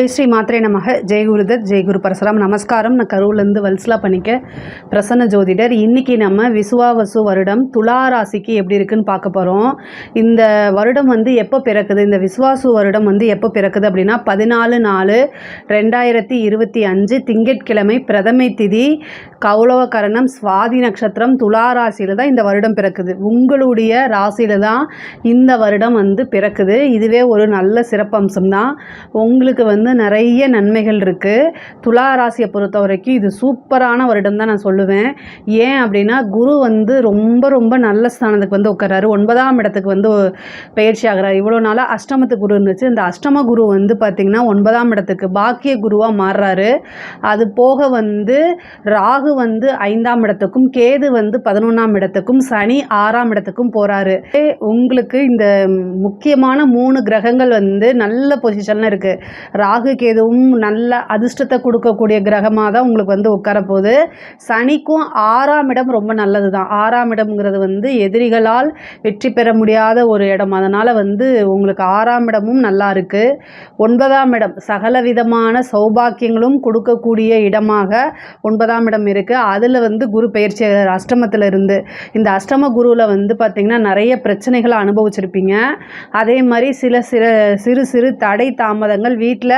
ஜெய் ஸ்ரீ மாத்திரை நமக. ஜெய் குருதத் ஜெய் குரு பரசுராம். நமஸ்காரம். நான் கரூர்லேருந்து வல்சலா பண்ணிக்க பிரசன்ன ஜோதிடர். இன்றைக்கி நம்ம விசுவாவசு வருடம் துலா ராசிக்கு எப்படி இருக்குன்னு பார்க்க போகிறோம் இந்த வருடம் வந்து எப்போ பிறக்குது? இந்த விசுவாசு வருடம் வந்து எப்போ பிறக்குது அப்படின்னா பதினாலு நாலு ரெண்டாயிரத்தி இருபத்தி அஞ்சு திங்கட்கிழமை பிரதமை திதி. கௌளவ கரணம் சுவாதி நட்சத்திரம் துலா ராசியில் தான் இந்த வருடம் பிறக்குது. உங்களுடைய ராசியில் தான் இந்த வருடம் வந்து பிறக்குது. இதுவே ஒரு நல்ல சிறப்பம்சம் தான். உங்களுக்கு வந்து நிறைய நன்மைகள் இருக்குது துலா ராசியை பொறுத்த வரைக்கும் இது சூப்பரான வருடம் தான் நான் சொல்லுவேன். ஏன் அப்படின்னா குரு வந்து ரொம்ப ரொம்ப நல்ல ஸ்தானத்துக்கு வந்து உட்காராரு ஒன்பதாம் இடத்துக்கு வந்து பயிற்சி ஆகிறார். இவ்வளோ நாளாக அஷ்டமத்து குரு இருந்துச்சு. இந்த அஷ்டம குரு வந்து பார்த்திங்கன்னா ஒன்பதாம் இடத்துக்கு பாக்கிய குருவாக மாறுறாரு. அது போக வந்து ராகு வந்து ஐந்தாம் இடத்துக்கும் கேது வந்து பதினொன்றாம் இடத்துக்கும் சனி ஆறாம் இடத்துக்கும் போகிறாரு உங்களுக்கு இந்த முக்கியமான மூணு கிரகங்கள் வந்து நல்ல பொசிஷனில் இருக்குது ராகு கேதுவும் நல்ல அதிர்ஷ்டத்தை கொடுக்கக்கூடிய கிரகமாக தான் உங்களுக்கு வந்து உட்கார போகுது சனிக்கும் ஆறாம் இடம் ரொம்ப நல்லது தான் ஆறாம் இடம்ங்கிறது வந்து எதிரிகளால் வெற்றி பெற முடியாத ஒரு இடம். அதனால் வந்து உங்களுக்கு ஆறாம் இடமும் நல்லா இருக்குது ஒன்பதாம் இடம் சகல விதமான சௌபாக்கியங்களும் கொடுக்கக்கூடிய இடமாக ஒன்பதாம் இடம் இருக்குது அதில் வந்து குரு பயிற்சி அஷ்டமத்தில் இருந்து. இந்த அஷ்டம குருவில் வந்து பார்த்திங்கன்னா நிறைய பிரச்சனைகளை அனுபவிச்சிருப்பீங்க. அதே மாதிரி சில சில சிறு சிறு தடை தாமதங்கள் வீட்டில்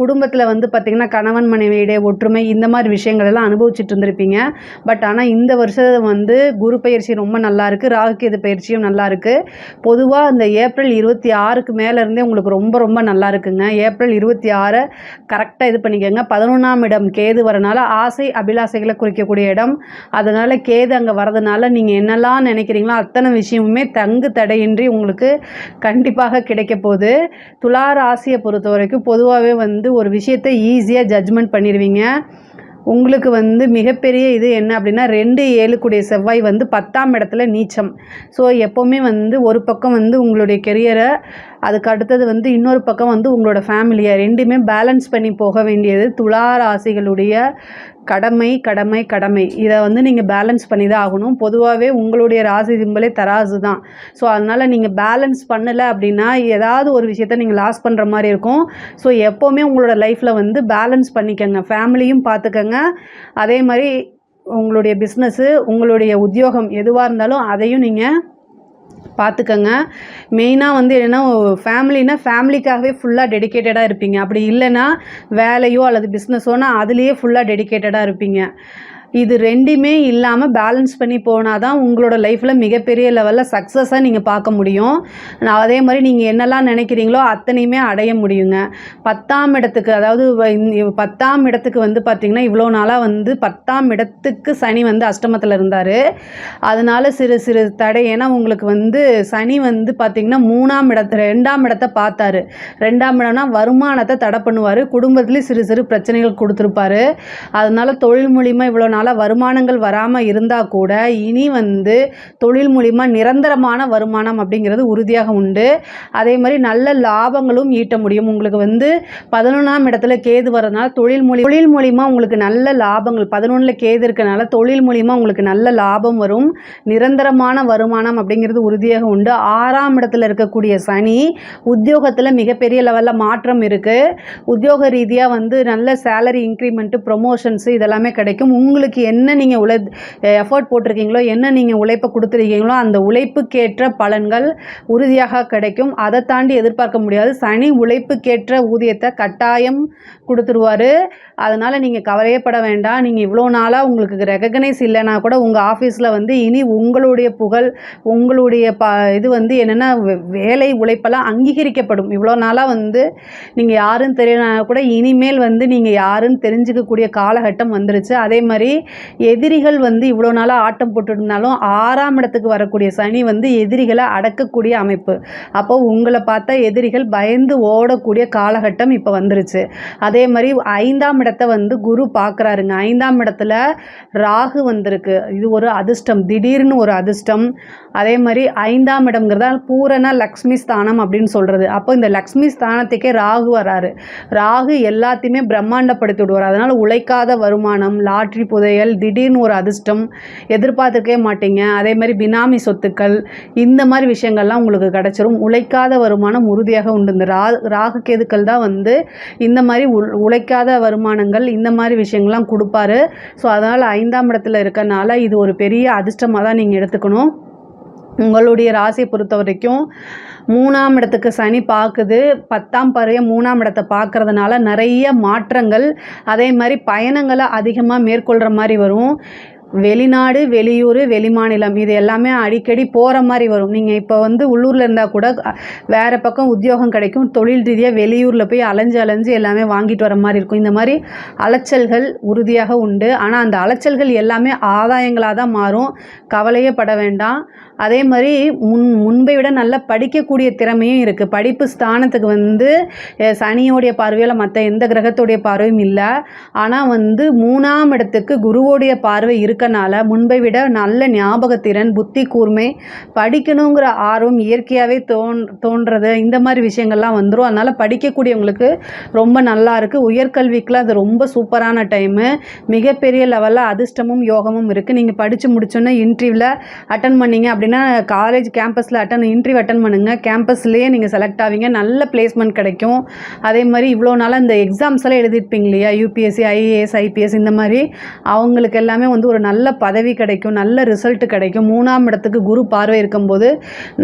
குடும்பத்தில் வந்து பார்த்திங்கன்னா கணவன் மனைவியுடைய ஒற்றுமை இந்த மாதிரி விஷயங்கள் எல்லாம் அனுபவிச்சுட்டு இருந்திருப்பீங்க. பட் ஆனால் இந்த வருஷம் வந்து குரு பயிற்சி ரொம்ப நல்லா இருக்குது ராகுகேது பயிற்சியும் நல்லா இருக்குது பொதுவாக இந்த ஏப்ரல் இருபத்தி ஆறுக்கு மேலேருந்தே உங்களுக்கு ரொம்ப ரொம்ப நல்லா இருக்குங்க. ஏப்ரல் இருபத்தி ஆறை கரெக்டாக இது பண்ணிக்கோங்க. பதினொன்றாம் இடம் கேது வரனால ஆசை அபிலாசைகளை குறிக்கக்கூடிய இடம். அதனால் கேது அங்கே வரதுனால நீங்கள் என்னெல்லாம் நினைக்கிறீங்களோ அத்தனை விஷயமுமே தங்கு தடையின்றி உங்களுக்கு கண்டிப்பாக கிடைக்க போகுது. துலா ராசியை பொறுத்த வரைக்கும் பொதுவாகவே வந்து ஒரு விஷயத்தை ஈஸியாக ஜட்ஜ்மெண்ட் பண்ணிடுவீங்க உங்களுக்கு வந்து மிகப்பெரிய இது என்ன அப்படின்னா ரெண்டு ஏழுக்குடைய செவ்வாய் வந்து பத்தாம் இடத்துல நீச்சம். ஸோ எப்போவுமே வந்து ஒரு பக்கம் வந்து உங்களுடைய கெரியரை அதுக்கு அடுத்தது வந்து இன்னொரு பக்கம் வந்து உங்களோட ஃபேமிலியை ரெண்டுமே பேலன்ஸ் பண்ணி போக வேண்டியது துலா ராசிகளுடைய கடமை கடமை கடமை. இதை வந்து நீங்கள் பேலன்ஸ் பண்ணி தான் ஆகணும். பொதுவாகவே உங்களுடைய ராசி சிம்பலே தராசு தான். ஸோ அதனால் நீங்கள் பேலன்ஸ் பண்ணலை அப்படின்னா ஏதாவது ஒரு விஷயத்த நீங்கள் லாஸ் பண்ணுற மாதிரி இருக்கும். ஸோ எப்போவுமே உங்களோட லைஃப்பில் வந்து பேலன்ஸ் பண்ணிக்கோங்க. ஃபேமிலியும் பார்த்துக்கங்க அதே மாதிரி உங்களுடைய பிஸ்னஸ்ஸு உங்களுடைய உத்தியோகம் எதுவாக இருந்தாலும் அதையும் நீங்கள் பார்த்துக்கங்க மெயினாக வந்து என்னென்னா ஃபேமிலினா ஃபேமிலிக்காகவே ஃபுல்லாக டெடிக்கேட்டடாக இருப்பீங்க. அப்படி இல்லைன்னா வேலையோ அல்லது பிஸ்னஸோனா அதுலேயே ஃபுல்லாக டெடிக்கேட்டடாக இருப்பீங்க. இது ரெண்டுமே இல்லாமல் பேலன்ஸ் பண்ணி போனால் தான் உங்களோட லைஃப்பில் மிகப்பெரிய லெவலில் சக்ஸஸாக நீங்கள் பார்க்க முடியும். நான் அதே மாதிரி நீங்கள் என்னெல்லாம் நினைக்கிறீங்களோ அத்தனையுமே அடைய முடியுங்க. பத்தாம் இடத்துக்கு அதாவது பத்தாம் இடத்துக்கு வந்து பார்த்திங்கன்னா இவ்வளோ நாளாக வந்து பத்தாம் இடத்துக்கு சனி வந்து அஷ்டமத்தில் இருந்தார். அதனால சிறு சிறு தடை. ஏன்னா உங்களுக்கு வந்து சனி வந்து பார்த்திங்கன்னா மூணாம் இடத்துல ரெண்டாம் இடத்தை பார்த்தாரு. ரெண்டாம் இடம்னா வருமானத்தை தடை பண்ணுவார். குடும்பத்துலேயும் சிறு சிறு பிரச்சனைகள் கொடுத்துருப்பாரு. அதனால தொழில் மூலிமா இவ்வளோ நாள் நாளாக வருமானங்கள் வராமல் இருந்தால் கூட இனி வந்து தொழில் மூலிமா நிரந்தரமான வருமானம் அப்படிங்கிறது உறுதியாக உண்டு. அதே மாதிரி நல்ல லாபங்களும் ஈட்ட முடியும். உங்களுக்கு வந்து பதினொன்றாம் இடத்துல கேது வரதுனால தொழில் மூலி தொழில் மூலிமா உங்களுக்கு நல்ல லாபங்கள் பதினொன்றில் கேது இருக்கனால தொழில் மூலிமா உங்களுக்கு நல்ல லாபம் வரும். நிரந்தரமான வருமானம் அப்படிங்கிறது உறுதியாக உண்டு. ஆறாம் இடத்துல இருக்கக்கூடிய சனி உத்தியோகத்தில் மிகப்பெரிய லெவலில் மாற்றம் இருக்குது உத்தியோக ரீதியாக வந்து நல்ல சேலரி இன்க்ரிமெண்ட்டு ப்ரொமோஷன்ஸு இதெல்லாமே கிடைக்கும். உங்களுக்கு என்ன நீங்கள் உழை எஃபர்ட் போட்டிருக்கீங்களோ என்ன நீங்கள் உழைப்பை கொடுத்துருக்கீங்களோ அந்த உழைப்புக்கேற்ற பலன்கள் உறுதியாக கிடைக்கும். அதை தாண்டி எதிர்பார்க்க முடியாது. சனி உழைப்புக்கேற்ற ஊதியத்தை கட்டாயம் கொடுத்துருவார். அதனால் நீங்கள் கவலையே பட வேண்டாம். நீங்கள் இவ்வளோ நாளாக உங்களுக்கு ரெகக்னைஸ் இல்லைனா கூட உங்கள் ஆஃபீஸில் வந்து இனி உங்களுடைய புகழ் உங்களுடைய ப இது வந்து என்னென்னா வேலை உழைப்பெல்லாம் அங்கீகரிக்கப்படும். இவ்வளோ நாளாக வந்து நீங்கள் யாருன்னு தெரியலனா கூட இனிமேல் வந்து நீங்கள் யாருன்னு தெரிஞ்சுக்கக்கூடிய காலகட்டம் வந்துருச்சு. அதே மாதிரி எதிரிகள் வந்து இவ்வளோ நாளாக ஆட்டம் போட்டுருந்தாலும் ஆறாம் இடத்துக்கு வரக்கூடிய சனி வந்து எதிரிகளை அடக்கக்கூடிய அமைப்பு. அப்போ உங்களை பார்த்தா எதிரிகள் பயந்து ஓடக்கூடிய காலகட்டம் இப்போ வந்துருச்சு. அதே மாதிரி ஐந்தாம் இடத்தை வந்து குரு பார்க்குறாருங்க ஐந்தாம் இடத்துல ராகு வந்திருக்கு. இது ஒரு அதிர்ஷ்டம். திடீர்னு ஒரு அதிர்ஷ்டம். அதே மாதிரி ஐந்தாம் இடம்ங்கிறதா பூரண லக்ஷ்மி ஸ்தானம் அப்படின்னு சொல்கிறது அப்போ இந்த லக்ஷ்மி ஸ்தானத்துக்கே ராகு வராரு. ராகு எல்லாத்தையுமே பிரம்மாண்டப்படுத்தி விடுவார். அதனால் உழைக்காத வருமானம் லாட்ரி புதை புதையல் திடீர்னு ஒரு அதிர்ஷ்டம் எதிர்பார்த்துருக்கவே மாட்டீங்க. அதே மாதிரி பினாமி சொத்துக்கள் இந்த மாதிரி விஷயங்கள்லாம் உங்களுக்கு கிடச்சிரும். உழைக்காத வருமானம் உறுதியாக உண்டு. இந்த ரா ராகு கேதுக்கள் தான் வந்து இந்த மாதிரி உள் உழைக்காத வருமானங்கள் இந்த மாதிரி விஷயங்கள்லாம் கொடுப்பாரு. ஸோ அதனால் ஐந்தாம் இடத்துல இருக்கனால இது ஒரு பெரிய அதிர்ஷ்டமாக தான் நீங்கள் எடுத்துக்கணும். உங்களுடைய ராசியை பொறுத்த வரைக்கும் மூணாம் இடத்துக்கு சனி பார்க்குது பத்தாம் பறவை மூணாம் இடத்தை பார்க்குறதுனால நிறைய மாற்றங்கள். அதே மாதிரி பயணங்களை அதிகமாக மேற்கொள்கிற மாதிரி வரும். வெளிநாடு வெளியூர் வெளிமாநிலம் இது எல்லாமே அடிக்கடி போகிற மாதிரி வரும். நீங்கள் இப்போ வந்து உள்ளூரில் இருந்தால் கூட வேறு பக்கம் உத்தியோகம் கிடைக்கும். தொழில் ரீதியாக வெளியூரில் போய் அலைஞ்சு அலைஞ்சு எல்லாமே வாங்கிட்டு வர மாதிரி இருக்கும். இந்த மாதிரி அலைச்சல்கள் உறுதியாக உண்டு. ஆனால் அந்த அலைச்சல்கள் எல்லாமே ஆதாயங்களாக தான் மாறும். கவலையே பட வேண்டாம். அதே மாதிரி முன் முன்பை விட நல்லா படிக்கக்கூடிய திறமையும் இருக்குது படிப்பு ஸ்தானத்துக்கு வந்து சனியோடைய பார்வையில் மற்ற எந்த கிரகத்துடைய பார்வையும் இல்லை. ஆனால் வந்து மூணாம் இடத்துக்கு குருவோடைய பார்வை இருக்கனால முன்பை விட நல்ல ஞாபகத்திறன் புத்தி கூர்மை படிக்கணுங்கிற ஆர்வம் இயற்கையாகவே தோன் தோன்றது. இந்த மாதிரி விஷயங்கள்லாம் வந்துடும் அதனால் படிக்கக்கூடியவங்களுக்கு ரொம்ப நல்லா இருக்குது உயர்கல்விக்கெலாம் அது ரொம்ப சூப்பரான டைமு. மிகப்பெரிய லெவலில் அதிர்ஷ்டமும் யோகமும் இருக்குது நீங்கள் படித்து முடிச்சோன்னே இன்டர்வியூவில் அட்டன் பண்ணீங்க அப்படின்னா காலேஜ் கேம்பஸில் அட்டன் இன்டர்வியூ அட்டன் பண்ணுங்கள் கேம்பஸ்லேயே நீங்கள் செலக்ட் ஆவீங்க. நல்ல பிளேஸ்மெண்ட் கிடைக்கும். அதே மாதிரி இவ்வளோ நாளாக இந்த எக்ஸாம்ஸ் எல்லாம் எழுதிருப்பீங்க இல்லையா? யூபிஎஸ்சி ஐஏஎஸ் ஐபிஎஸ் இந்த மாதிரி. அவங்களுக்கு எல்லாமே வந்து ஒரு நல்ல பதவி கிடைக்கும். நல்ல ரிசல்ட் கிடைக்கும். மூணாம் இடத்துக்கு குரு பார்வை இருக்கும்போது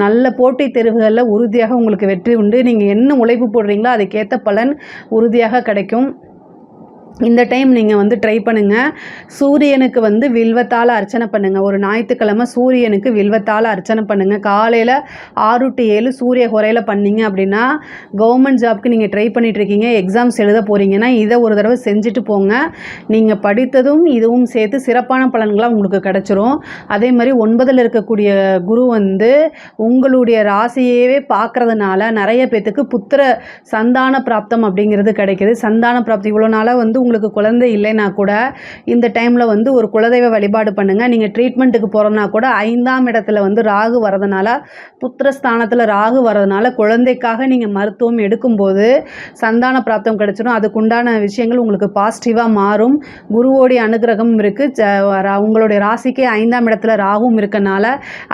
நல்ல போட்டித் தேர்வுகளில் உறுதியாக உங்களுக்கு வெற்றி உண்டு. நீங்கள் என்ன உழைப்பு போடுறீங்களோ அதுக்கேற்ற பலன் உறுதியாக கிடைக்கும். இந்த டைம் நீங்கள் வந்து ட்ரை பண்ணுங்கள் சூரியனுக்கு வந்து வில்வத்தால் அர்ச்சனை பண்ணுங்கள் ஒரு ஞாயிற்றுக்கிழமை சூரியனுக்கு வில்வத்தால் அர்ச்சனை பண்ணுங்கள் காலையில் ஆறு டு ஏழு சூரிய குறையில் பண்ணிங்க அப்படின்னா கவர்மெண்ட் ஜாப்க்கு நீங்கள் ட்ரை பண்ணிகிட்ருக்கீங்க எக்ஸாம்ஸ் எழுத போகிறீங்கன்னா இதை ஒரு தடவை செஞ்சுட்டு போங்க. நீங்கள் படித்ததும் இதுவும் சேர்த்து சிறப்பான பலன்களாக உங்களுக்கு கிடச்சிரும். அதே மாதிரி ஒன்பதில் இருக்கக்கூடிய குரு வந்து உங்களுடைய ராசியவே பார்க்கறதுனால நிறைய பேத்துக்கு புத்திர சந்தான பிராப்தம் அப்படிங்கிறது கிடைக்குது. சந்தான பிராப்தி இவ்வளோ நாளாக வந்து உங்களுக்கு குழந்தை இல்லைன்னா கூட இந்த டைமில் வந்து ஒரு குலதெய்வ வழிபாடு பண்ணுங்கள் நீங்கள் ட்ரீட்மெண்ட்டுக்கு போகிறோன்னா கூட ஐந்தாம் இடத்துல வந்து ராகு வரதுனால புத்திரஸ்தானத்தில் ராகு வரதுனால குழந்தைக்காக நீங்கள் மருத்துவம் எடுக்கும்போது சந்தான பிராப்தம் கிடைச்சிடும் அதுக்குண்டான விஷயங்கள் உங்களுக்கு பாசிட்டிவாக மாறும். குருவோடைய அனுகிரகம் இருக்குது உங்களுடைய ராசிக்கே ஐந்தாம் இடத்துல ராகும் இருக்கனால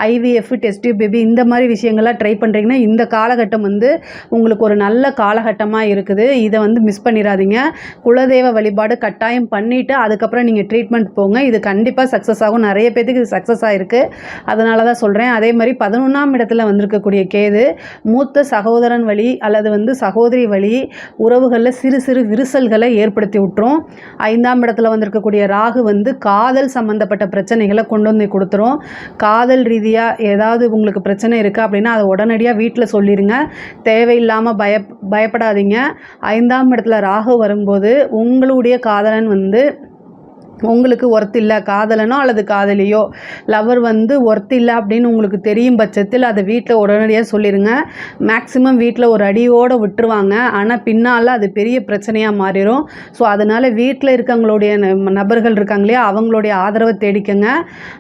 ஐவிஎஃப் டெஸ்ட் பேபி இந்த மாதிரி விஷயங்கள்லாம் ட்ரை பண்ணுறீங்கன்னா இந்த காலகட்டம் வந்து உங்களுக்கு ஒரு நல்ல காலகட்டமாக இருக்குது. இதை வந்து மிஸ் பண்ணிடாதீங்க. குலதெய்வ வழிபாடு கட்டாயம் பண்ணிவிட்டு அதுக்கப்புறம் நீங்கள் ட்ரீட்மெண்ட் போங்க. இது கண்டிப்பாக சக்ஸஸ் ஆகும். நிறைய பேத்துக்கு இது சக்ஸஸ் ஆகிருக்கு அதனால தான் சொல்கிறேன் அதே மாதிரி பதினொன்றாம் இடத்துல வந்திருக்கக்கூடிய கேது மூத்த சகோதரன் வழி அல்லது வந்து சகோதரி வழி உறவுகளில் சிறு சிறு விரிசல்களை ஏற்படுத்தி விட்டுரும். ஐந்தாம் இடத்துல வந்திருக்கக்கூடிய ராகு வந்து காதல் சம்மந்தப்பட்ட பிரச்சனைகளை கொண்டு வந்து கொடுத்துரும். காதல் ரீதியாக ஏதாவது உங்களுக்கு பிரச்சனை இருக்குது அப்படின்னா அதை உடனடியாக வீட்டில் சொல்லிடுங்க தேவையில்லாமல் பய பயப்படாதீங்க. ஐந்தாம் இடத்துல ராகு வரும்போது உங்களுடைய காதலன் வந்து உங்களுக்கு ஒர்த் இல்லை காதலனோ அல்லது காதலியோ லவர் வந்து ஒர்த் இல்லை அப்படின்னு உங்களுக்கு தெரியும் பட்சத்தில் அதை வீட்டில் உடனடியாக சொல்லிடுங்க மேக்ஸிமம் வீட்டில் ஒரு அடியோடு விட்டுருவாங்க. ஆனால் பின்னால் அது பெரிய பிரச்சனையாக மாறிடும் ஸோ அதனால் வீட்டில் இருக்கவங்களுடைய ந- நபர்கள் இருக்காங்க இல்லையா அவங்களுடைய ஆதரவை தேடிக்கங்க.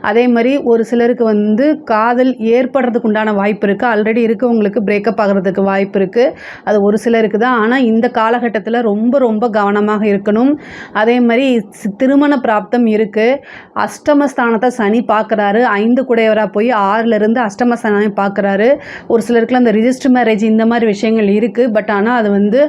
அதே மாதிரி ஒரு சிலருக்கு வந்து காதல் ஏற்படுறதுக்கு உண்டான வாய்ப்பு இருக்குது ஆல்ரெடி இருக்கவங்களுக்கு பிரேக்கப் ஆகிறதுக்கு வாய்ப்பு இருக்குது அது ஒரு சிலருக்கு தான். ஆனால் இந்த காலகட்டத்தில் ரொம்ப ரொம்ப கவனமாக இருக்கணும். அதே மாதிரி திருமண பிராப்தம் இருக்குது அஷ்டமஸ்தானத்தை சனி பார்க்குறாரு. ஐந்து குடையவராக போய் ஆறிலிருந்து அஷ்டமஸ்தானம் பார்க்குறாரு. ஒரு சிலருக்குலாம் அந்த ரிஜிஸ்டர் மேரேஜ் இந்த மாதிரி விஷயங்கள் இருக்குது பட் ஆனால் அது வந்து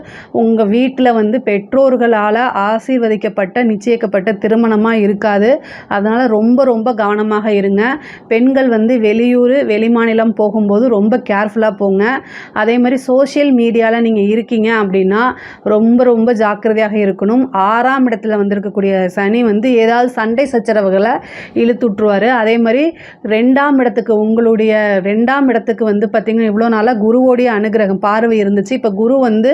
உங்கள் வீட்டில் வந்து பெற்றோர்களால் ஆசீர்வதிக்கப்பட்ட நிச்சயிக்கப்பட்ட திருமணமாக இருக்காது. அதனால் ரொம்ப ரொம்ப கவனமாக இருங்க. பெண்கள் வந்து வெளியூர் வெளிமாநிலம் போகும்போது ரொம்ப கேர்ஃபுல்லாக போங்க. அதே மாதிரி சோஷியல் மீடியாவில் நீங்கள் இருக்கீங்க அப்படின்னா ரொம்ப ரொம்ப ஜாக்கிரதையாக இருக்கணும். ஆறாம் இடத்துல வந்திருக்கக்கூடிய சனி வந்து ஏதாவது சண்டை சச்சரவுகளை இழுத்து விட்ருவாரு அதே மாதிரி ரெண்டாம் இடத்துக்கு உங்களுடைய ரெண்டாம் இடத்துக்கு வந்து பார்த்திங்கன்னா இவ்வளோ நாளாக குருவோடைய அனுகிரகம் பார்வை இருந்துச்சு. இப்போ குரு வந்து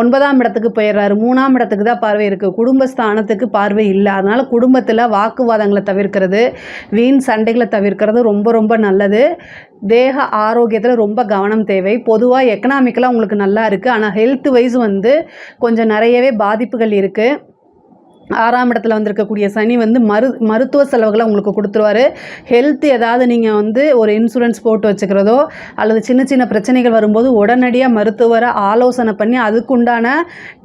ஒன்பதாம் இடத்துக்கு போயிடுறாரு. மூணாம் இடத்துக்கு தான் பார்வை இருக்குது குடும்பஸ்தானத்துக்கு பார்வை இல்லை. அதனால் குடும்பத்தில் வாக்குவாதங்களை தவிர்க்கிறது வீண் சண்டைகளை தவிர்க்கிறது ரொம்ப ரொம்ப நல்லது. தேக ஆரோக்கியத்தில் ரொம்ப கவனம் தேவை. பொதுவாக எக்கனாமிக்கலாக உங்களுக்கு நல்லா இருக்குது ஆனால் ஹெல்த் வைஸ் வந்து கொஞ்சம் நிறையவே பாதிப்புகள் இருக்குது ஆறாம் இடத்துல வந்திருக்கக்கூடிய சனி வந்து மரு மருத்துவ செலவுகளை உங்களுக்கு கொடுத்துருவாரு. ஹெல்த் ஏதாவது நீங்கள் வந்து ஒரு இன்சூரன்ஸ் போட்டு வச்சுக்கிறதோ அல்லது சின்ன சின்ன பிரச்சனைகள் வரும்போது உடனடியாக மருத்துவரை ஆலோசனை பண்ணி அதுக்குண்டான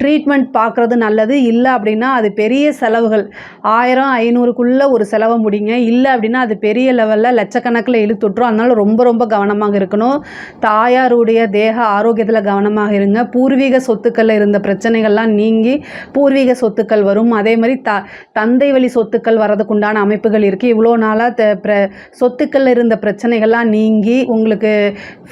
ட்ரீட்மெண்ட் பார்க்குறது நல்லது. இல்லை அப்படின்னா அது பெரிய செலவுகள். ஆயிரம் ஐநூறுக்குள்ளே ஒரு செலவை முடிங்க. இல்லை அப்படின்னா அது பெரிய லெவலில் லட்சக்கணக்கில் இழுத்துட்டுரும். அதனால் ரொம்ப ரொம்ப கவனமாக இருக்கணும். தாயாருடைய தேக ஆரோக்கியத்தில் கவனமாக இருங்க. பூர்வீக சொத்துக்களில் இருந்த பிரச்சனைகள்லாம் நீங்கி பூர்வீக சொத்துக்கள் வரும். அதே மாதிரி த தந்தை வழி சொத்துக்கள் வரதுக்குண்டான அமைப்புகள் இருக்குது இவ்வளோ நாளாக த பிர சொத்துக்களில் இருந்த பிரச்சனைகள்லாம் நீங்கி உங்களுக்கு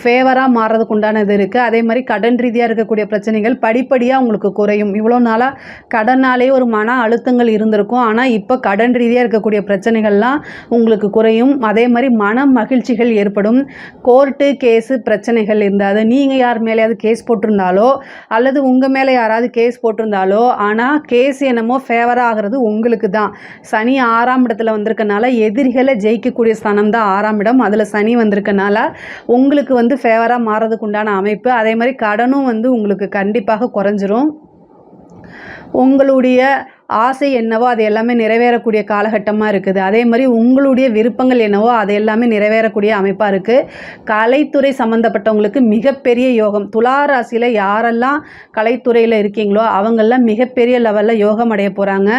ஃபேவராக மாறுறதுக்கு உண்டானது இருக்குது அதே மாதிரி கடன் ரீதியாக இருக்கக்கூடிய பிரச்சனைகள் படிப்படியாக உங்களுக்கு குறையும். இவ்வளோ நாளாக கடனாலே ஒரு மன அழுத்தங்கள் இருந்திருக்கும். ஆனால் இப்போ கடன் ரீதியாக இருக்கக்கூடிய பிரச்சனைகள்லாம் உங்களுக்கு குறையும். அதே மாதிரி மன மகிழ்ச்சிகள் ஏற்படும். கோர்ட்டு கேஸு பிரச்சனைகள் இருந்தால் நீங்கள் யார் மேலேயாவது கேஸ் போட்டிருந்தாலோ அல்லது உங்கள் மேலே யாராவது கேஸ் போட்டிருந்தாலோ ஆனால் கேஸ் என்னமோ ஃபேவராக ஆகிறது உங்களுக்கு தான் சனி ஆறாம் இடத்துல வந்திருக்கனால எதிரிகளை ஜெயிக்கக்கூடிய ஸ்தானம் தான் ஆறாம் இடம். அதில் சனி வந்திருக்கனால உங்களுக்கு வந்து ஃபேவராக மாறதுக்கு உண்டான அமைப்பு. அதே மாதிரி கடனும் வந்து உங்களுக்கு கண்டிப்பாக குறைஞ்சிரும். உங்களுடைய ஆசை என்னவோ அது எல்லாமே நிறைவேறக்கூடிய காலகட்டமாக இருக்குது. அதே மாதிரி உங்களுடைய விருப்பங்கள் என்னவோ அது எல்லாமே நிறைவேறக்கூடிய அமைப்பாக இருக்குது கலைத்துறை சம்மந்தப்பட்டவங்களுக்கு மிகப்பெரிய யோகம். துலா ராசியில் யாரெல்லாம் கலைத்துறையில் இருக்கீங்களோ அவங்கெல்லாம் மிகப்பெரிய லெவலில் யோகம் அடைய போகிறாங்க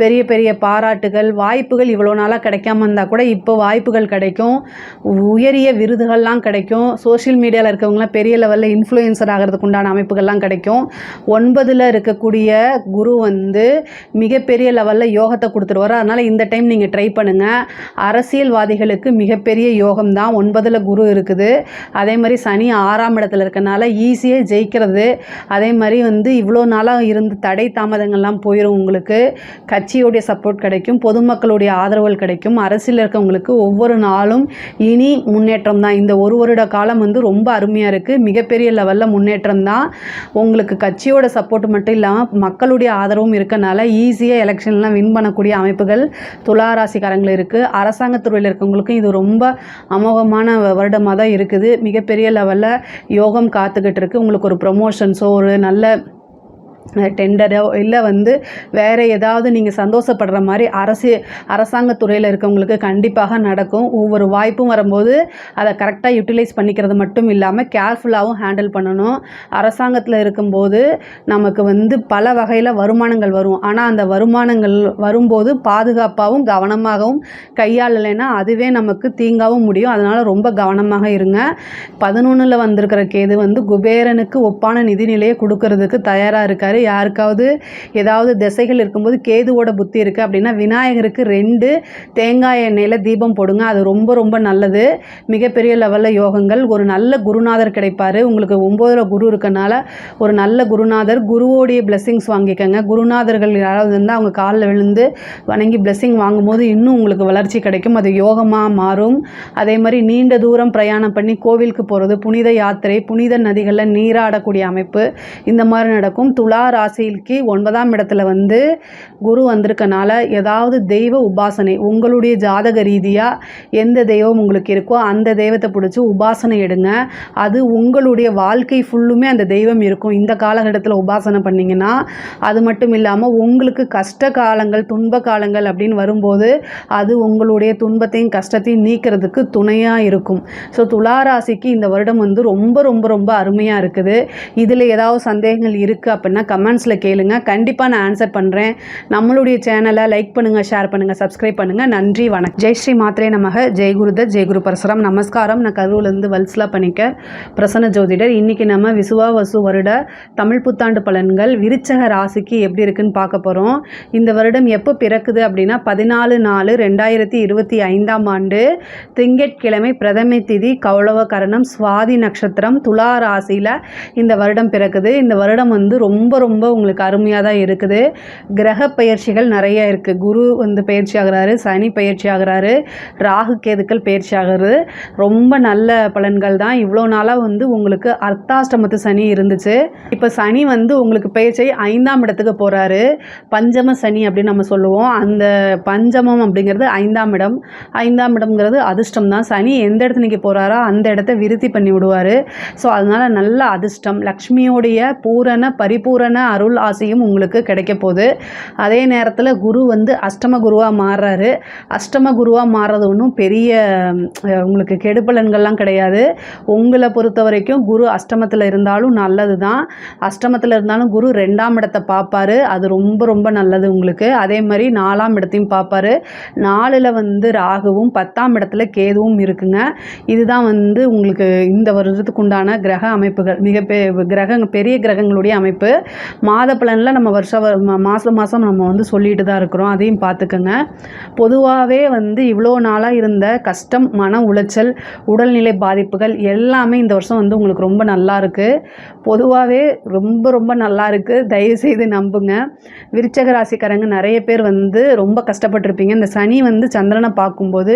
பெரிய பெரிய பாராட்டுகள் வாய்ப்புகள் இவ்வளோ நாளாக கிடைக்காம இருந்தால் கூட இப்போ வாய்ப்புகள் கிடைக்கும். உயரிய விருதுகள்லாம் கிடைக்கும். சோஷியல் மீடியாவில் இருக்கவங்களாம் பெரிய லெவலில் இன்ஃப்ளூயன்சர் ஆகிறதுக்கு உண்டான அமைப்புகள்லாம் கிடைக்கும். ஒன்பதில் இருக்கக்கூடிய குரு வந்து மிகப்பெரிய லெவலில் யோகத்தை கொடுத்துருவாரு. அதனால் இந்த டைம் நீங்கள் ட்ரை பண்ணுங்கள் அரசியல்வாதிகளுக்கு மிகப்பெரிய யோகம் தான் ஒன்பதில் குரு இருக்குது. அதே மாதிரி சனி ஆறாம் இடத்துல இருக்கனால ஈஸியாக ஜெயிக்கிறது. அதே மாதிரி வந்து இவ்வளோ நாளாக இருந்து தடை தாமதங்கள்லாம் போயிடும் உங்களுக்கு. கட்சியோடைய சப்போர்ட் கிடைக்கும். பொதுமக்களுடைய ஆதரவுகள் கிடைக்கும். அரசியல் இருக்கவங்களுக்கு ஒவ்வொரு நாளும் இனி முன்னேற்றம் தான். இந்த ஒரு வருட காலம் வந்து ரொம்ப அருமையாக இருக்குது மிகப்பெரிய லெவலில் முன்னேற்றம் தான் உங்களுக்கு கட்சியோட சப்போர்ட் மட்டும் இல்லாமல் மக்களுடைய ஆதரவும் இருக்கனால ஈஸியாக எலெக்ஷன்லாம் வின் பண்ணக்கூடிய அமைப்புகள் துலா ராசிக்காரங்கள் இருக்குது அரசாங்கத்துறையில் இருக்கவங்களுக்கும் இது ரொம்ப அமோகமான வ- வருடமாக தான் இருக்குது. மிகப்பெரிய லெவலில் யோகம் காத்துக்கிட்டு இருக்குது உங்களுக்கு ஒரு ப்ரொமோஷன்ஸோ ஒரு நல்ல டெண்டரோ இல்லை வந்து வேறு ஏதாவது நீங்கள் சந்தோஷப்படுற மாதிரி அரசு அரசாங்கத்துறையில் இருக்கவங்களுக்கு கண்டிப்பாக நடக்கும். ஒவ்வொரு வாய்ப்பும் வரும்போது அதை கரெக்டாக யூட்டிலைஸ் பண்ணிக்கிறது மட்டும் இல்லாமல் கேர்ஃபுல்லாகவும் ஹேண்டில் பண்ணணும். அரசாங்கத்தில் இருக்கும்போது நமக்கு வந்து பல வகையில் வருமானங்கள் வரும். ஆனால் அந்த வருமானங்கள் வரும்போது பாதுகாப்பாகவும் கவனமாகவும் கையாளலைன்னா அதுவே நமக்கு தீங்காவும் முடியும். அதனால் ரொம்ப கவனமாக இருங்க. பதினொன்றில் வந்திருக்கிற கேது வந்து குபேரனுக்கு ஒப்பான நிதிநிலையை கொடுக்கறதுக்கு தயாராக இருக்கார். யாருக்காவது ஏதாவது திசைகள் இருக்கும்போது கேதுவோட புத்தி இருக்குது அப்படின்னா விநாயகருக்கு ரெண்டு தேங்காய் எண்ணெயில் தீபம் போடுங்க. அது ரொம்ப ரொம்ப நல்லது. மிகப்பெரிய லெவலில் யோகங்கள். ஒரு நல்ல குருநாதர் கிடைப்பாரு. உங்களுக்கு ஒம்போதில் குரு இருக்கனால ஒரு நல்ல குருநாதர் குருவோடைய blessings வாங்கிக்கோங்க. குருநாதர்கள் யாராவது இருந்தால் அவங்க காலில் விழுந்து வணங்கி blessing வாங்கும்போது இன்னும் உங்களுக்கு வளர்ச்சி கிடைக்கும். அது யோகமாக மாறும். அதே மாதிரி நீண்ட தூரம் பிரயாணம் பண்ணி கோவிலுக்கு போகிறது புனித யாத்திரை புனித நதிகளில் நீராடக்கூடிய அமைப்பு இந்த மாதிரி நடக்கும். துலா ராசிக்கு ஒன்பதாம் இடத்துல வந்து குரு வந்திருக்கனால ஏதாவது தெய்வ உபாசனை உங்களுடைய ஜாதக ரீதியாக எந்த தெய்வம் உங்களுக்கு இருக்கோ அந்த தெய்வத்தை பிடிச்சி உபாசனை எடுங்க. அது உங்களுடைய வாழ்க்கை ஃபுல்லுமே அந்த தெய்வம் இருக்கும். இந்த காலகட்டத்தில் உபாசனை பண்ணிங்கன்னா அது மட்டும் இல்லாமல் உங்களுக்கு கஷ்ட காலங்கள் துன்ப காலங்கள் அப்படின்னு வரும்போது அது உங்களுடைய துன்பத்தையும் கஷ்டத்தையும் நீக்கிறதுக்கு துணையாக இருக்கும். ஸோ துளாராசிக்கு இந்த வருடம் வந்து ரொம்ப ரொம்ப ரொம்ப அருமையாக இருக்குது. இதில் ஏதாவது சந்தேகங்கள் இருக்குது அப்படின்னா கமெண்ட்ஸில் கேளுங்க. கண்டிப்பாக நான் ஆன்சர் பண்ணுறேன் நம்மளுடைய சேனலை லைக் பண்ணுங்கள் ஷேர் பண்ணுங்கள் சப்ஸ்கிரைப் பண்ணுங்கள் நன்றி வணக்கம். ஜெய் ஸ்ரீ மாத்திரே நமக. ஜெய் குருதத் ஜெய் குரு நமஸ்காரம். நான் கரூர்லேருந்து வல்ஸ்லா பண்ணிக்க பிரசன்ன ஜோதிடர். இன்றைக்கி நம்ம விசுவா வசு வருட தமிழ் புத்தாண்டு பலன்கள் விருச்சக ராசிக்கு எப்படி இருக்குன்னு பார்க்க போகிறோம் இந்த வருடம் எப்போ பிறக்குது அப்படின்னா பதினாலு நாலு ரெண்டாயிரத்தி இருபத்தி ஐந்தாம் ஆண்டு திங்கட்கிழமை பிரதமை திதி கௌளவ கரணம் சுவாதி நட்சத்திரம் துலா ராசியில் இந்த வருடம் பிறக்குது. இந்த வருடம் வந்து ரொம்ப ரொம்ப உங்களுக்கு அருமையாக தான் இருக்குது. கிரக பயிற்சிகள் நிறைய இருக்குது குரு வந்து பயிற்சி ஆகிறாரு சனி பயிற்சி ஆகிறாரு ராகு கேதுக்கள் பயிற்சி ஆகிறது ரொம்ப நல்ல பலன்கள் தான். இவ்வளோ நாளாக வந்து உங்களுக்கு அர்த்தாஷ்டமத்து சனி இருந்துச்சு. இப்போ சனி வந்து உங்களுக்கு பயிற்சி ஐந்தாம் இடத்துக்கு போகிறாரு பஞ்சம சனி அப்படின்னு நம்ம சொல்லுவோம். அந்த பஞ்சமம் அப்படிங்கிறது ஐந்தாம் இடம். ஐந்தாம் இடம்ங்கிறது அதிர்ஷ்டம் தான். சனி எந்த இடத்துல போகிறாரோ அந்த இடத்த விருத்தி பண்ணி விடுவார். ஸோ அதனால் நல்ல அதிர்ஷ்டம். லக்ஷ்மியோடைய பூரண பரிபூரண பூரண அருள் ஆசையும் உங்களுக்கு கிடைக்க போகுது. அதே நேரத்தில் குரு வந்து அஷ்டம குருவாக மாறுறாரு. அஷ்டம குருவாக மாறுறது ஒன்றும் பெரிய உங்களுக்கு கெடுப்பலன்கள்லாம் கிடையாது. உங்களை பொறுத்த வரைக்கும் குரு அஷ்டமத்தில் இருந்தாலும் நல்லது தான் அஷ்டமத்தில் இருந்தாலும் குரு ரெண்டாம் இடத்தை பார்ப்பாரு. அது ரொம்ப ரொம்ப நல்லது உங்களுக்கு. அதே மாதிரி நாலாம் இடத்தையும் பார்ப்பாரு. நாலில் வந்து ராகுவும் பத்தாம் இடத்துல கேதுவும் இருக்குங்க. இதுதான் வந்து உங்களுக்கு இந்த வருடத்துக்கு உண்டான கிரக அமைப்புகள். மிக பெ கிரக பெரிய கிரகங்களுடைய அமைப்பு. மாத பலனில் நம்ம வருஷ மாதம் மாதம் நம்ம வந்து சொல்லிட்டு தான் இருக்கிறோம். அதையும் பார்த்துக்கோங்க. பொதுவாகவே வந்து இவ்வளோ நாளாக இருந்த கஷ்டம் மன உளைச்சல் உடல்நிலை பாதிப்புகள் எல்லாமே இந்த வருஷம் வந்து உங்களுக்கு ரொம்ப நல்லா இருக்குது பொதுவாகவே ரொம்ப ரொம்ப நல்லா இருக்குது தயவுசெய்து நம்புங்க. விருச்சக ராசிக்காரங்க நிறைய பேர் வந்து ரொம்ப கஷ்டப்பட்டிருப்பீங்க. இந்த சனி வந்து சந்திரனை பார்க்கும்போது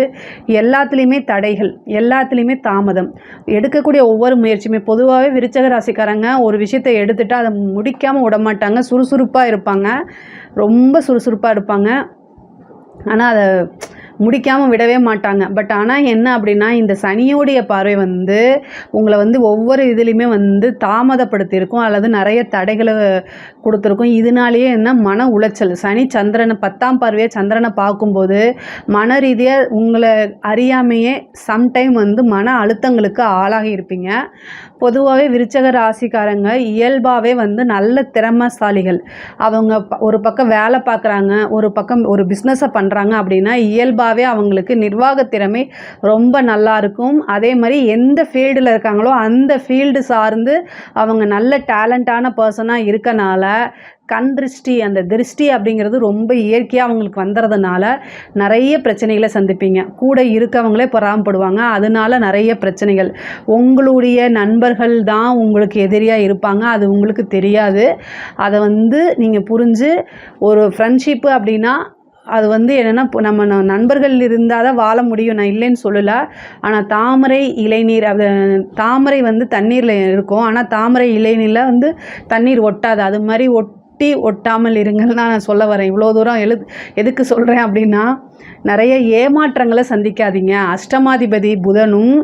எல்லாத்துலேயுமே தடைகள் எல்லாத்துலேயுமே தாமதம். எடுக்கக்கூடிய ஒவ்வொரு முயற்சியுமே பொதுவாகவே விருச்சக ராசிக்காரங்க ஒரு விஷயத்தை எடுத்துட்டு அதை முடிக்காமல் விட மாட்டாங்க சுறுசுறுப்பாக இருப்பாங்க. ரொம்ப சுறுசுறுப்பாக இருப்பாங்க. ஆனால் அதை முடிக்காமல் விடவே மாட்டாங்க. பட் ஆனால் என்ன அப்படின்னா இந்த சனியோடைய பார்வை வந்து உங்களை வந்து ஒவ்வொரு இதுலேயுமே வந்து தாமதப்படுத்தியிருக்கும். அல்லது நிறைய தடைகளை கொடுத்துருக்கும். இதனாலேயே என்ன? மன உளைச்சல். சனி சந்திரனை பத்தாம் பார்வையை சந்திரனை பார்க்கும்போது மன ரீதியாக உங்களை அறியாமையே சம்டைம் வந்து மன அழுத்தங்களுக்கு ஆளாகி இருப்பீங்க. பொதுவாகவே விருச்சக ராசிக்காரங்க இயல்பாகவே வந்து நல்ல திறமைசாலிகள். அவங்க ப- ஒரு பக்கம் வேலை பார்க்குறாங்க ஒரு பக்கம் ஒரு பிஸ்னஸை பண்ணுறாங்க அப்படின்னா இயல்பாக இயல்பாகவே அவங்களுக்கு நிர்வாக திறமை ரொம்ப நல்லா இருக்கும். அதே மாதிரி எந்த ஃபீல்டில் இருக்காங்களோ அந்த ஃபீல்டு சார்ந்து அவங்க நல்ல டேலண்டான பர்சனாக இருக்கனால கண் திருஷ்டி அந்த திருஷ்டி அப்படிங்கிறது ரொம்ப இயற்கையாக அவங்களுக்கு வந்துறதுனால நிறைய பிரச்சனைகளை சந்திப்பீங்க. கூட இருக்கவங்களே பொறாமப்படுவாங்க. அதனால நிறைய பிரச்சனைகள். உங்களுடைய நண்பர்கள் தான் உங்களுக்கு எதிரியாக இருப்பாங்க. அது உங்களுக்கு தெரியாது. அதை வந்து நீங்கள் புரிஞ்சு ஒரு ஃப்ரெண்ட்ஷிப்பு அப்படின்னா அது வந்து என்னென்னா இப்போ நம்ம ந- நண்பர்கள் இருந்தால் தான் வாழ முடியும். நான் இல்லைன்னு சொல்லலை. ஆனால் தாமரை இளைநீர் அது தாமரை வந்து தண்ணீரில் இருக்கும். ஆனால் தாமரை இளைநீரில் வந்து தண்ணீர் ஒட்டாது. அது மாதிரி ஒட்டி ஒட்டாமல் இருங்கன்னு தான் நான் சொல்ல வரேன். இவ்வளோ தூரம் எழு எதுக்கு சொல்கிறேன் அப்படின்னா நிறைய ஏமாற்றங்களை சந்திக்காதீங்க. அஷ்டமாதிபதி புதனும்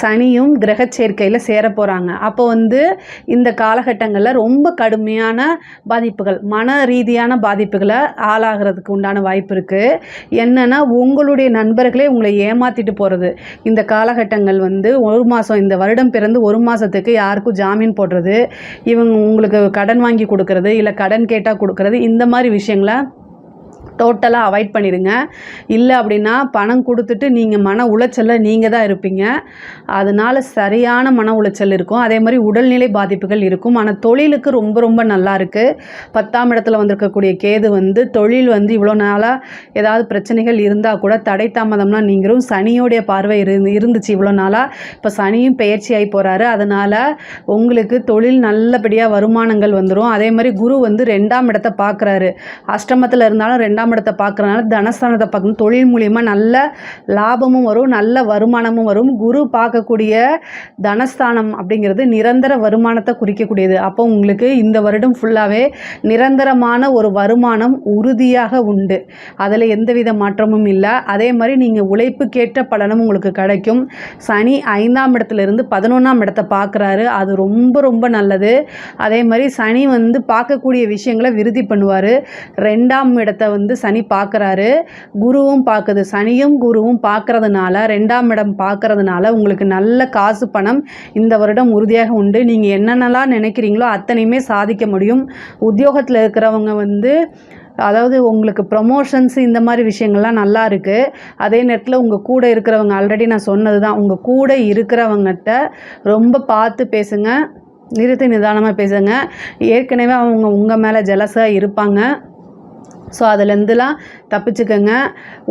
சனியும் கிரக சேர்க்கையில் சேர போகிறாங்க அப்போ வந்து இந்த காலகட்டங்களில் ரொம்ப கடுமையான பாதிப்புகள் மன ரீதியான பாதிப்புகளை ஆளாகிறதுக்கு உண்டான வாய்ப்பு இருக்குது என்னென்னா உங்களுடைய நண்பர்களே உங்களை ஏமாற்றிட்டு போகிறது இந்த காலகட்டங்கள் வந்து ஒரு மாதம் இந்த வருடம் பிறந்து ஒரு மாதத்துக்கு யாருக்கும் ஜாமீன் போடுறது இவங்க உங்களுக்கு கடன் வாங்கி கொடுக்கறது இல்லை கடன் கேட்டால் கொடுக்கறது இந்த மாதிரி விஷயங்களை டோட்டலாக அவாய்ட் பண்ணிடுங்க இல்லை அப்படின்னா பணம் கொடுத்துட்டு நீங்கள் மன உளைச்சலில் நீங்கள் தான் இருப்பீங்க. அதனால சரியான மன உளைச்சல் இருக்கும். அதே மாதிரி உடல்நிலை பாதிப்புகள் இருக்கும். ஆனால் தொழிலுக்கு ரொம்ப ரொம்ப நல்லா இருக்குது பத்தாம் இடத்துல வந்திருக்கக்கூடிய கேது வந்து தொழில் வந்து இவ்வளோ நாளாக ஏதாவது பிரச்சனைகள் இருந்தால் கூட தடை தாமதம்லாம் நீங்களும் சனியோடைய பார்வை இருந்து இருந்துச்சு இவ்வளோ நாளாக இப்போ சனியும் பெயர்ச்சி ஆகி போகிறாரு அதனால் உங்களுக்கு தொழில் நல்லபடியாக வருமானங்கள் வந்துடும் அதே மாதிரி குரு வந்து ரெண்டாம் இடத்தை பார்க்குறாரு. அஷ்டமத்தில் இருந்தாலும் ரெண்டாம் இடத்தை பார்க்குறனால தனஸ்தானத்தை பார்க்கணும். தொழில் மூலியமாக நல்ல லாபமும் வரும் நல்ல வருமானமும் வரும். குரு பார்க்கக்கூடிய தனஸ்தானம் அப்படிங்கிறது நிரந்தர வருமானத்தை குறிக்கக்கூடியது. அப்போ உங்களுக்கு இந்த வருடம் ஃபுல்லாகவே நிரந்தரமான ஒரு வருமானம் உறுதியாக உண்டு. அதில் எந்தவித மாற்றமும் இல்லை. அதே மாதிரி நீங்கள் உழைப்புக்கேற்ற பலனும் உங்களுக்கு கிடைக்கும். சனி ஐந்தாம் இடத்துல இருந்து பதினொன்றாம் இடத்தை பார்க்குறாரு. அது ரொம்ப ரொம்ப நல்லது. அதே மாதிரி சனி வந்து பார்க்கக்கூடிய விஷயங்களை விருதி பண்ணுவார். ரெண்டாம் இடத்தை வந்து சனி பார்க்குறாரு குருவும் பார்க்குது. சனியும் குருவும் பார்க்குறதுனால ரெண்டாம் இடம் பார்க்கறதுனால உங்களுக்கு நல்ல காசு பணம் இந்த வருடம் உறுதியாக உண்டு. நீங்கள் என்னென்னலாம் நினைக்கிறீங்களோ அத்தனையுமே சாதிக்க முடியும். உத்தியோகத்தில் இருக்கிறவங்க வந்து அதாவது உங்களுக்கு ப்ரொமோஷன்ஸ் இந்த மாதிரி விஷயங்கள்லாம் நல்லா இருக்குது அதே நேரத்தில் உங்கள் கூட இருக்கிறவங்க ஆல்ரெடி நான் சொன்னது தான் உங்கள் கூட இருக்கிறவங்ககிட்ட ரொம்ப பார்த்து பேசுங்க. நிறுத்தி நிதானமாக பேசுங்க. ஏற்கனவே அவங்க உங்கள் மேலே ஜெலஸாக இருப்பாங்க. ஸோ அதுலேருந்துலாம் தப்பிச்சுக்கோங்க.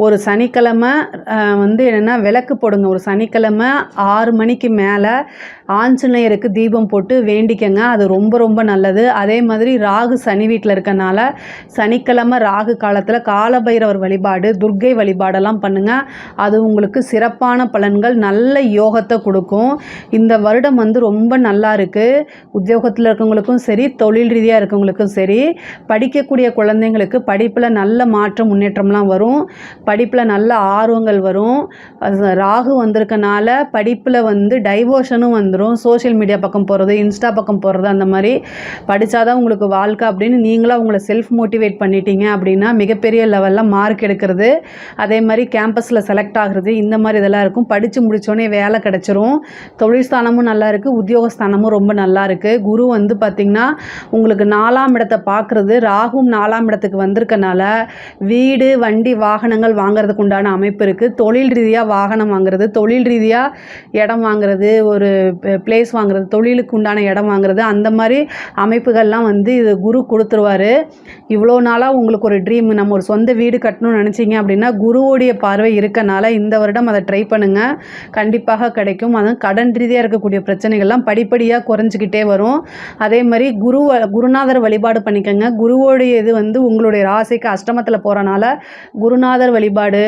ஒரு சனிக்கிழமை வந்து என்னென்னா விளக்கு போடுங்க. ஒரு சனிக்கிழமை ஆறு மணிக்கு மேலே ஆஞ்சநேயருக்கு தீபம் போட்டு வேண்டிக்கங்க அது ரொம்ப ரொம்ப நல்லது. அதே மாதிரி ராகு சனி வீட்டில் இருக்கனால சனிக்கிழமை ராகு காலத்தில் காலபைரவர் வழிபாடு துர்க்கை வழிபாடெல்லாம் பண்ணுங்கள் அது உங்களுக்கு சிறப்பான பலன்கள் நல்ல யோகத்தை கொடுக்கும். இந்த வருடம் வந்து ரொம்ப நல்லா இருக்குது உத்தியோகத்தில் இருக்கவங்களுக்கும் சரி தொழில் ரீதியாக இருக்கவங்களுக்கும் சரி படிக்கக்கூடிய குழந்தைங்களுக்கு படிப்பில் நல்ல மாற்றம் முன்னேற்றம்லாம் வரும். படிப்பில் நல்ல ஆர்வங்கள் வரும். அது ராகு வந்திருக்கனால படிப்பில் வந்து டைவோஷனும் வந்துடும் சோஷியல் மீடியா பக்கம் போகிறது இன்ஸ்டா பக்கம் போகிறது அந்த மாதிரி படித்தாதான் உங்களுக்கு வாழ்க்கை அப்படின்னு நீங்களாக உங்களை செல்ஃப் மோட்டிவேட் பண்ணிட்டீங்க அப்படின்னா மிகப்பெரிய லெவலில் மார்க் எடுக்கிறது. அதே மாதிரி கேம்பஸில் செலக்ட் ஆகுறது இந்த மாதிரி இதெல்லாம் இருக்கும். படித்து முடித்தோடனே வேலை கிடச்சிரும். தொழில் ஸ்தானமும் நல்லா இருக்குது உத்தியோகஸ்தானமும் ரொம்ப நல்லா இருக்குது குரு வந்து பார்த்திங்கன்னா உங்களுக்கு நாலாம் இடத்தை பார்க்குறது ராகும் நாலாம் இடத்துக்கு வந்திருக்கனால வீடு வண்டி வாகனங்கள் வாங்குறதுக்கு உண்டான அமைப்பு இருக்குது தொழில் ரீதியாக வாகனம் வாங்குறது தொழில் ரீதியாக இடம் வாங்குறது ஒரு பிளேஸ் வாங்குறது தொழிலுக்கு உண்டான இடம் வாங்குறது அந்த மாதிரி அமைப்புகள்லாம் வந்து இது குரு கொடுத்துருவாரு. இவ்வளோ நாளாக உங்களுக்கு ஒரு ட்ரீம் நம்ம ஒரு சொந்த வீடு கட்டணும்னு நினச்சிங்க அப்படின்னா குருவோடைய பார்வை இருக்கனால இந்த வருடம் அதை ட்ரை பண்ணுங்கள் கண்டிப்பாக கிடைக்கும். அதுவும் கடன் ரீதியாக இருக்கக்கூடிய பிரச்சனைகள்லாம் படிப்படியாக குறைஞ்சிக்கிட்டே வரும். அதே மாதிரி குரு குருநாதர் வழிபாடு பண்ணிக்கோங்க. குருவோடைய இது வந்து உங்களுடைய ராசிக்கு அஷ்டமத்தில் போகிறனால குருநாதர் வழிபாடு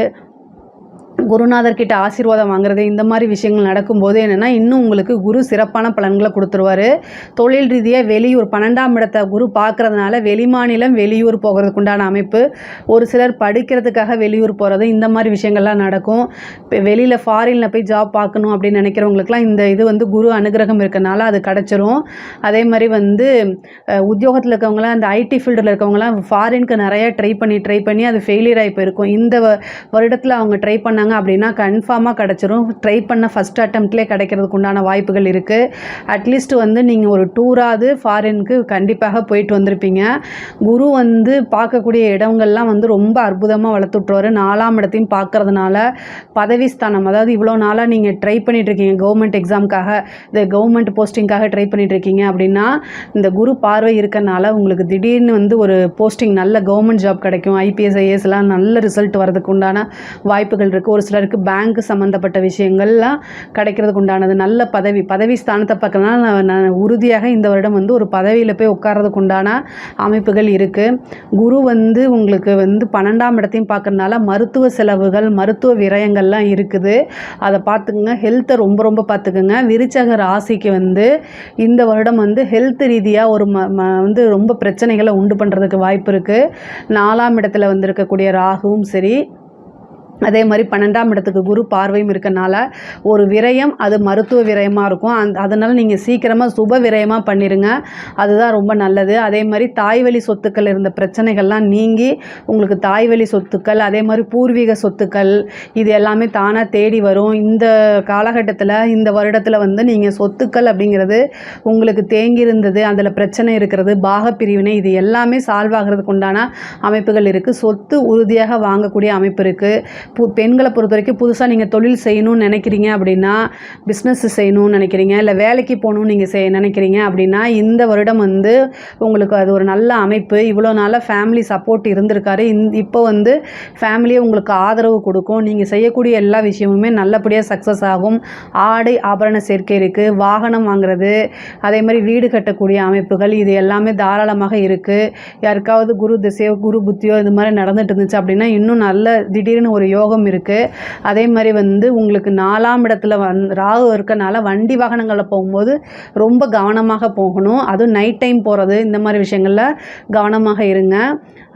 குருநாதர் கிட்ட ஆசீர்வாதம் வாங்குறது இந்த மாதிரி விஷயங்கள் நடக்கும்போது என்னென்னா இன்னும் உங்களுக்கு குரு சிறப்பான பலன்களை கொடுத்துருவாரு. தொழில் ரீதியாக வெளியூர் பன்னெண்டாம் இடத்தை குரு பார்க்கறதுனால வெளிமாநிலம் வெளியூர் போகிறதுக்கு உண்டான அமைப்பு. ஒரு சிலர் படிக்கிறதுக்காக வெளியூர் போகிறது இந்த மாதிரி விஷயங்கள்லாம் நடக்கும். இப்போ வெளியில் ஃபாரினில் போய் ஜாப் பார்க்கணும் அப்படின்னு நினைக்கிறவங்களுக்குலாம் இந்த இது வந்து குரு அனுகிரகம் இருக்கனால அது கிடச்சிரும். அதே மாதிரி வந்து உத்தியோகத்தில் இருக்கவங்களாம் அந்த ஐடி ஃபீல்டில் இருக்கவங்களாம் ஃபாரினுக்கு நிறையா ட்ரை பண்ணி ட்ரை பண்ணி அது ஃபெயிலியர் ஆகி போயிருக்கும். இந்த வ- வருடத்தில் அவங்க ட்ரை பண்ண பண்ணாங்க அப்படின்னா கன்ஃபார்மாக கிடச்சிரும். ட்ரை பண்ண ஃபஸ்ட் அட்டம்ப்ட்லேயே கிடைக்கிறதுக்கு உண்டான வாய்ப்புகள் இருக்குது அட்லீஸ்ட் வந்து நீங்கள் ஒரு டூராவது ஃபாரினுக்கு கண்டிப்பாக போயிட்டு வந்திருப்பீங்க. குரு வந்து பார்க்கக்கூடிய இடங்கள்லாம் வந்து ரொம்ப அற்புதமாக வளர்த்து விட்ருவாரு நாலாம் இடத்தையும் பார்க்கறதுனால பதவி ஸ்தானம் அதாவது இவ்வளோ நாளாக நீங்கள் ட்ரை பண்ணிகிட்ருக்கீங்க இருக்கீங்க கவர்மெண்ட் எக்ஸாமுக்காக இந்த கவர்மெண்ட் போஸ்டிங்காக ட்ரை பண்ணிகிட்ருக்கீங்க இருக்கீங்க அப்படின்னா இந்த குரு பார்வை இருக்கனால உங்களுக்கு திடீர்னு வந்து ஒரு போஸ்டிங் நல்ல கவர்மெண்ட் ஜாப் கிடைக்கும் ஐபிஎஸ் ஐஏஎஸ்லாம் நல்ல ரிசல்ட் வரதுக்கு உண்டான வாய்ப்புகள் இருக்குது ஒரு சிலருக்கு பேங்க் சம்மந்தப்பட்ட விஷயங்கள்லாம் கிடைக்கிறதுக்கு உண்டானது. நல்ல பதவி பதவி ஸ்தானத்தை பார்க்கலாம் நான் உறுதியாக இந்த வருடம் வந்து ஒரு பதவியில் போய் உட்கார்றதுக்கு உண்டான அமைப்புகள் இருக்குது குரு வந்து உங்களுக்கு வந்து பன்னெண்டாம் இடத்தையும் பார்க்கறதுனால மருத்துவ செலவுகள் மருத்துவ விரயங்கள்லாம் இருக்குது. அதை பார்த்துக்குங்க. ஹெல்த்தை ரொம்ப ரொம்ப பார்த்துக்குங்க. விருச்சக ராசிக்கு வந்து இந்த வருடம் வந்து ஹெல்த் ரீதியாக ஒரு ம ம வந்து ரொம்ப பிரச்சனைகளை உண்டு பண்ணுறதுக்கு வாய்ப்பு இருக்குது நாலாம் இடத்துல வந்திருக்கக்கூடிய ராகுவும் சரி அதே மாதிரி பன்னெண்டாம் இடத்துக்கு குரு பார்வையும் இருக்கனால ஒரு விரயம் அது மருத்துவ விரயமாக இருக்கும். அந் அதனால் நீங்கள் சீக்கிரமாக சுப விரயமாக பண்ணிடுங்க அதுதான் ரொம்ப நல்லது. அதே மாதிரி தாய்வழி சொத்துக்கள் இருந்த பிரச்சனைகள்லாம் நீங்கி உங்களுக்கு தாய்வழி சொத்துக்கள் அதே மாதிரி பூர்வீக சொத்துக்கள் இது எல்லாமே தானாக தேடி வரும். இந்த காலகட்டத்தில் இந்த வருடத்தில் வந்து நீங்கள் சொத்துக்கள் அப்படிங்கிறது உங்களுக்கு தேங்கி இருந்தது அதில் பிரச்சனை இருக்கிறது பாகப்பிரிவினை இது எல்லாமே சால்வ் ஆகிறதுக்கு உண்டான அமைப்புகள் இருக்குது சொத்து உறுதியாக வாங்கக்கூடிய அமைப்பு இருக்குது பு பெண்களை பொறுத்த வரைக்கும் புதுசாக நீங்கள் தொழில் செய்யணும்னு நினைக்கிறீங்க அப்படின்னா பிஸ்னஸ் செய்யணும்னு நினைக்கிறீங்க இல்லை வேலைக்கு போகணும்னு நீங்கள் செய் நினைக்கிறீங்க அப்படின்னா இந்த வருடம் வந்து உங்களுக்கு அது ஒரு நல்ல அமைப்பு. இவ்வளோ நாளாக ஃபேமிலி சப்போர்ட் இருந்திருக்காரு. இந் இப்போ வந்து ஃபேமிலியே உங்களுக்கு ஆதரவு கொடுக்கும். நீங்கள் செய்யக்கூடிய எல்லா விஷயமுமே நல்லபடியாக சக்ஸஸ் ஆகும். ஆடை ஆபரண சேர்க்கை இருக்குது வாகனம் வாங்குறது அதே மாதிரி வீடு கட்டக்கூடிய அமைப்புகள் இது எல்லாமே தாராளமாக இருக்குது யாருக்காவது குரு திசையோ குரு புத்தியோ இது மாதிரி நடந்துட்டு இருந்துச்சு அப்படின்னா இன்னும் நல்ல திடீர்னு ஒரு யோகம் இருக்குது அதே மாதிரி வந்து உங்களுக்கு நாலாம் இடத்துல வந் ராகு இருக்கனால வண்டி வாகனங்களில் போகும்போது ரொம்ப கவனமாக போகணும். அதுவும் நைட் டைம் போகிறது இந்த மாதிரி விஷயங்களில் கவனமாக இருங்க.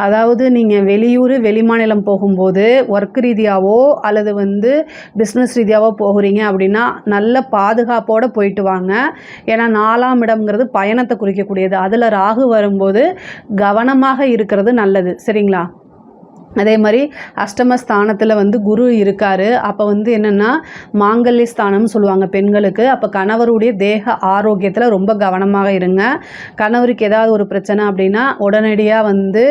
அதாவது நீங்கள் வெளியூர் வெளிமாநிலம் போகும்போது ஒர்க் ரீதியாவோ அல்லது வந்து பிஸ்னஸ் ரீதியாவோ போகிறீங்க அப்படின்னா நல்ல பாதுகாப்போடு போயிட்டு வாங்க. ஏன்னா நாலாம் இடம்ங்கிறது பயணத்தை குறிக்கக்கூடியது. அதில் ராகு வரும்போது கவனமாக இருக்கிறது நல்லது. சரிங்களா? அதே மாதிரி அஷ்டம ஸ்தானத்தில் வந்து குரு இருக்கார். அப்போ வந்து என்னென்னா மாங்கல்ய ஸ்தானம்னு சொல்லுவாங்க பெண்களுக்கு. அப்போ கணவருடைய தேக ஆரோக்கியத்தில் ரொம்ப கவனமாக இருங்க. கணவருக்கு ஏதாவது ஒரு பிரச்சனை அப்படின்னா உடனடியாக வந்து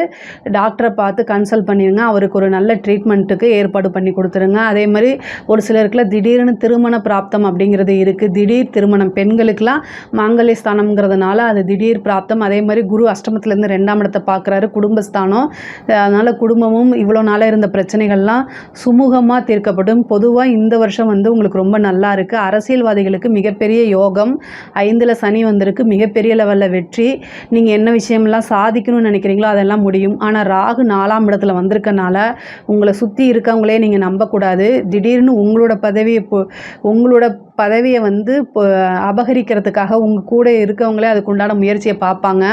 டாக்டரை பார்த்து கன்சல்ட் பண்ணிடுங்க அவருக்கு ஒரு நல்ல ட்ரீட்மெண்ட்டுக்கு ஏற்பாடு பண்ணி கொடுத்துருங்க. அதே மாதிரி ஒரு சிலருக்குலாம் திடீர்னு திருமண பிராப்தம் அப்படிங்கிறது இருக்குது திடீர் திருமணம். பெண்களுக்கெலாம் மாங்கல்ய ஸ்தானம்ங்கிறதுனால அது திடீர் பிராப்தம். அதே மாதிரி குரு அஷ்டமத்துலேருந்து ரெண்டாம் இடத்தை பார்க்குறாரு. குடும்பஸ்தானம். அதனால் குடும்பமும் இவ்வளோ நாளாக இருந்த பிரச்சனைகள்லாம் சுமூகமாக தீர்க்கப்படும். பொதுவாக இந்த வருஷம் வந்து உங்களுக்கு ரொம்ப நல்லா இருக்குது அரசியல்வாதிகளுக்கு மிகப்பெரிய யோகம். ஐந்தில் சனி வந்திருக்கு. மிகப்பெரிய லெவலில் வெற்றி. நீங்கள் என்ன விஷயம்லாம் சாதிக்கணும்னு நினைக்கிறீங்களோ அதெல்லாம் முடியும். ஆனால் ராகு நாலாம் இடத்துல வந்திருக்கனால உங்களை சுற்றி இருக்கவங்களே நீங்கள் நம்பக்கூடாது. திடீர்னு உங்களோட பதவியை உங்களோட பதவியை வந்து இப்போ அபகரிக்கிறதுக்காக உங்கள் கூட இருக்கவங்களே அதுக்குண்டான முயற்சியை பார்ப்பாங்க.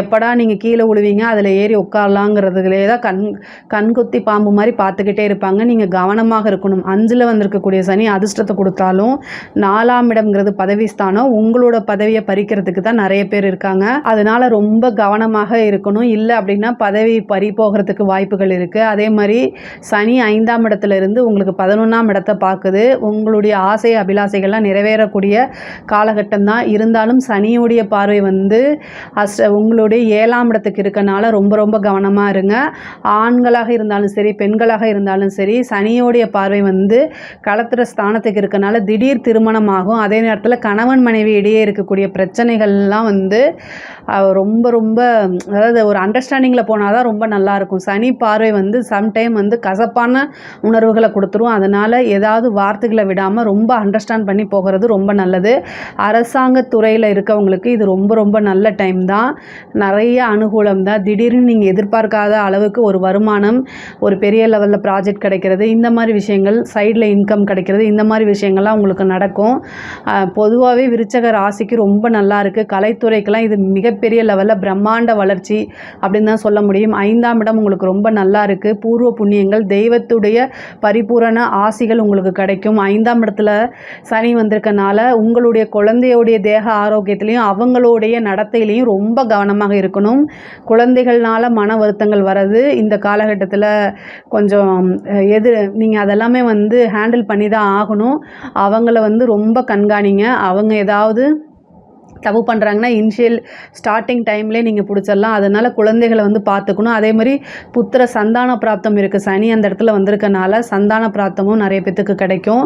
எப்படா நீங்கள் கீழே விழுவீங்க அதில் ஏறி உட்காரலாங்கிறதுலே தான் கண் கண்குத்தி பாம்பு மாதிரி பார்த்துக்கிட்டே இருப்பாங்க. நீங்கள் கவனமாக இருக்கணும். அஞ்சில் வந்திருக்கக்கூடிய சனி அதிர்ஷ்டத்தை கொடுத்தாலும் நாலாம் இடம்ங்கிறது பதவி ஸ்தானம். உங்களோட பதவியை பறிக்கிறதுக்கு தான் நிறைய பேர் இருக்காங்க. அதனால ரொம்ப கவனமாக இருக்கணும். இல்லை அப்படின்னா பதவி பறி போகிறதுக்கு வாய்ப்புகள் இருக்குது அதே மாதிரி சனி ஐந்தாம் இடத்துல இருந்து உங்களுக்கு பதினொன்றாம் இடத்தை பார்க்குது. உங்களுடைய ஆசை ஆசைகள்லாம் நிறைவேறக்கூடிய காலகட்டம் தான் இருந்தாலும் சனியுடைய பார்வை வந்து அஷ்ட உங்களுடைய ஏழாம் இடத்துக்கு இருக்கனால ரொம்ப ரொம்ப கவனமாக இருங்க. ஆண்களாக இருந்தாலும் சரி பெண்களாக இருந்தாலும் சரி சனியோடைய பார்வை வந்து களத்திர ஸ்தானத்துக்கு இருக்கனால திடீர் திருமணம் ஆகும். அதே நேரத்தில் கணவன் மனைவி இடையே இருக்கக்கூடிய பிரச்சனைகள்லாம் வந்து ரொம்ப ரொம்ப அதாவது ஒரு அண்டர்ஸ்டாண்டிங்கில் போனால் தான் ரொம்ப நல்லாயிருக்கும் சனி பார்வை வந்து சம்டைம் வந்து கசப்பான உணர்வுகளை கொடுத்துரும். அதனால் ஏதாவது வார்த்தைகளை விடாமல் ரொம்ப அண்டர்ஸ்டாண்ட் பண்ணி போகிறது ரொம்ப நல்லது. அரசாங்க துறையில் இருக்கவங்களுக்கு இது ரொம்ப ரொம்ப நல்ல டைம் தான். நிறைய அனுகூலம் தான். திடீர்னு நீங்கள் எதிர்பார்க்காத அளவுக்கு ஒரு வருமானம் ஒரு பெரிய லெவலில் ப்ராஜெக்ட் கிடைக்கிறது இந்த மாதிரி விஷயங்கள் சைடில் இன்கம் கிடைக்கிறது இந்த மாதிரி விஷயங்கள்லாம் உங்களுக்கு நடக்கும். பொதுவாகவே விருச்சக ராசிக்கு ரொம்ப நல்லா இருக்குது கலைத்துறைக்கெல்லாம் இது மிகப்பெரிய லெவலில் பிரம்மாண்ட வளர்ச்சி அப்படின்னு தான் சொல்ல முடியும். ஐந்தாம் இடம் உங்களுக்கு ரொம்ப நல்லா இருக்குது பூர்வ புண்ணியங்கள் தெய்வத்துடைய பரிபூரண ஆசிகள் உங்களுக்கு கிடைக்கும். ஐந்தாம் இடத்துல சனி வந்திருக்கனால உங்களுடைய குழந்தையோடைய தேக ஆரோக்கியத்திலையும் அவங்களுடைய நடத்தையிலையும் ரொம்ப கவனமாக இருக்கணும். குழந்தைகள்னால மன வருத்தங்கள் வர்றது இந்த காலகட்டத்தில் கொஞ்சம் எது நீங்கள் அதெல்லாமே வந்து ஹேண்டில் பண்ணி தான் ஆகணும். அவங்கள வந்து ரொம்ப கண்காணிங்க. அவங்க ஏதாவது தப்பு பண்ணுறாங்கன்னா இனிஷியல் ஸ்டார்டிங் டைம்லேயே நீங்கள் பிடிச்சிடலாம். அதனால் குழந்தைகளை வந்து பார்த்துக்கணும். அதே மாதிரி புத்திர சந்தான பிராப்தம் இருக்குது சனி அந்த இடத்துல வந்திருக்கனால சந்தான பிராப்தமும் நிறைய பேத்துக்கு கிடைக்கும்.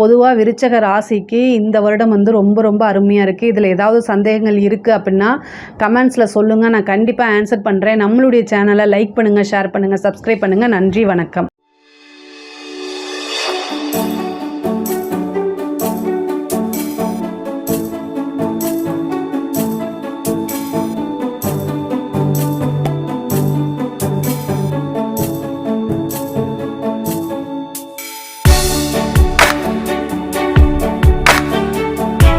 பொதுவாக விருச்சக ராசிக்கு இந்த வருடம் வந்து ரொம்ப ரொம்ப அருமையாக இருக்குது இதில் ஏதாவது சந்தேகங்கள் இருக்குது அப்படின்னா கமெண்ட்ஸில் சொல்லுங்கள் நான் கண்டிப்பாக ஆன்சர் பண்ணுறேன் நம்மளுடைய சேனலை லைக் பண்ணுங்கள் ஷேர் பண்ணுங்கள் சப்ஸ்கிரைப் பண்ணுங்கள் நன்றி வணக்கம்.